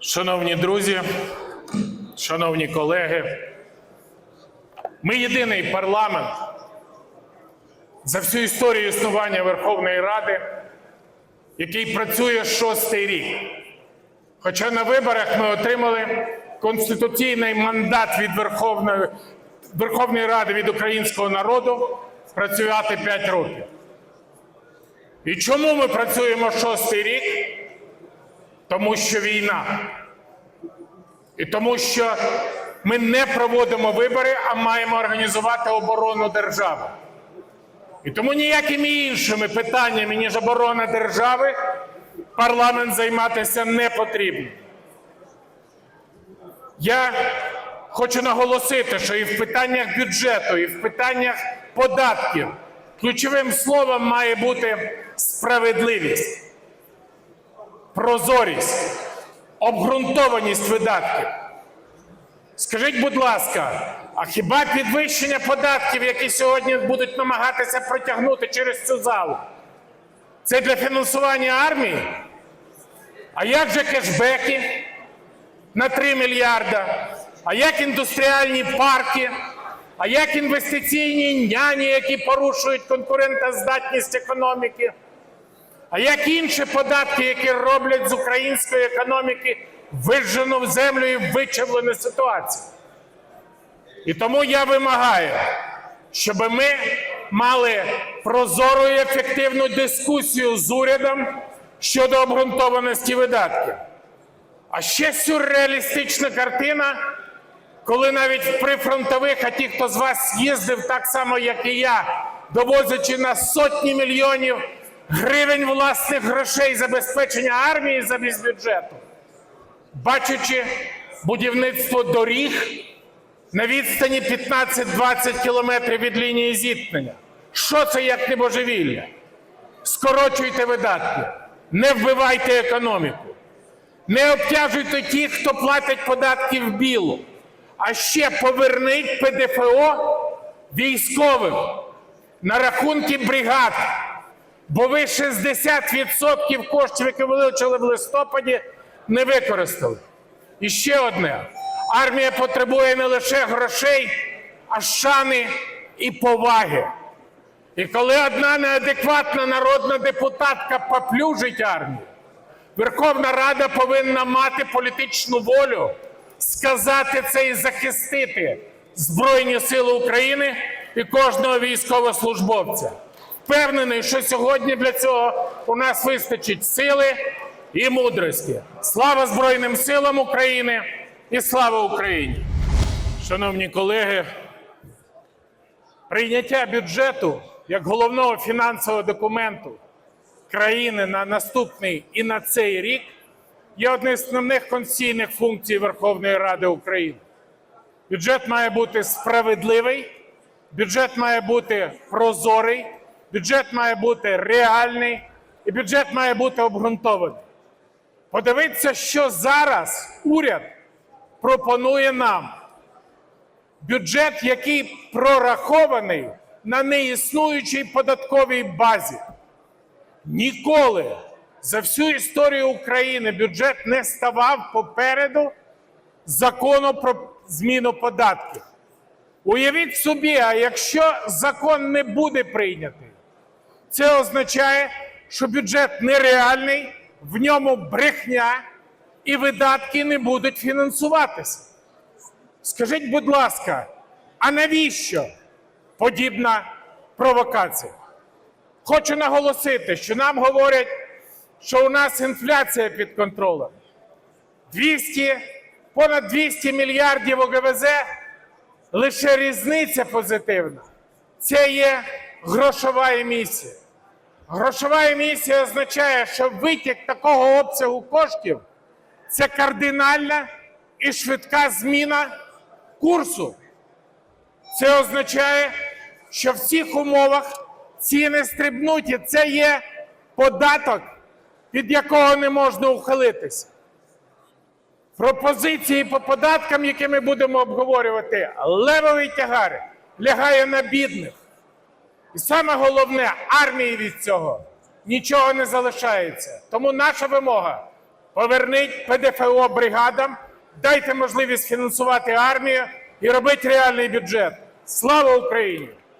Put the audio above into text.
Шановні друзі, шановні колеги, ми єдиний парламент за всю історію існування Верховної Ради, який працює шостий рік. Хоча на виборах ми отримали конституційний мандат від Верховної, Верховної Ради від українського народу працювати 5 років. І чому ми працюємо шостий рік? Тому що війна. І тому що ми не проводимо вибори, а маємо організувати оборону держави. І тому ніякими іншими питаннями, ніж оборона держави, парламент займатися не потрібно. Я хочу наголосити, що і в питаннях бюджету, і в питаннях податків ключовим словом має бути справедливість прозорість, обґрунтованість видатків. Скажіть, будь ласка, а хіба підвищення податків, які сьогодні будуть намагатися протягнути через цю залу, це для фінансування армії? А як же кешбеки на 3 мільярда? А як індустріальні парки? А як інвестиційні няні, які порушують конкурентоздатність економіки? А як інші податки, які роблять з української економіки вижену в землю і вичавлену ситуацію? І тому я вимагаю, щоб ми мали прозору і ефективну дискусію з урядом щодо обґрунтованості видатків. А ще сюрреалістична картина, коли навіть в прифронтових, а ті, хто з вас їздив так само, як і я, довозячи на сотні мільйонів гривень власних грошей забезпечення армії замість бюджету, бачачи будівництво доріг на відстані 15-20 кілометрів від лінії зіткнення. Що це як не божевілля? Скорочуйте видатки, не вбивайте економіку, не обтяжуйте тих, хто платить податки в білу, а ще поверніть ПДФО військовим на рахунки бригад. Бо ви 60% коштів, які вилучили в листопаді, не використали. І ще одне: армія потребує не лише грошей, а шани і поваги. І коли одна неадекватна народна депутатка поплюжить армію, Верховна Рада повинна мати політичну волю сказати це і захистити Збройні Сили України і кожного військовослужбовця. Впевнений, що сьогодні для цього у нас вистачить сили і мудрості. Слава Збройним силам України і слава Україні! Шановні колеги, прийняття бюджету як головного фінансового документу країни на наступний і на цей рік є однією з основних конституційних функцій Верховної Ради України. Бюджет має бути справедливий, бюджет має бути прозорий, бюджет має бути реальний і бюджет має бути обґрунтований. Подивіться, що зараз уряд пропонує нам. Бюджет, який прорахований на неіснуючій податковій базі. Ніколи за всю історію України бюджет не ставав попереду закону про зміну податків. Уявіть собі, а якщо закон не буде прийнятий, це означає, що бюджет нереальний, в ньому брехня і видатки не будуть фінансуватися. Скажіть, будь ласка, а навіщо подібна провокація? Хочу наголосити, що нам говорять, що у нас інфляція під контролем. 200, понад 200 мільярдів ОГВЗ лише різниця позитивна. Це є грошова емісія. Грошова емісія означає, що витік такого обсягу коштів це кардинальна і швидка зміна курсу. Це означає, що в цих умовах ціни стрибнуть, і це є податок, від якого не можна ухилитися. Пропозиції по податкам, які ми будемо обговорювати, левовий тягар лягає на бідних. І саме головне, армії від цього нічого не залишається. Тому наша вимога Поверніть ПДФО бригадам, дайте можливість фінансувати армію і робити реальний бюджет. Слава Україні!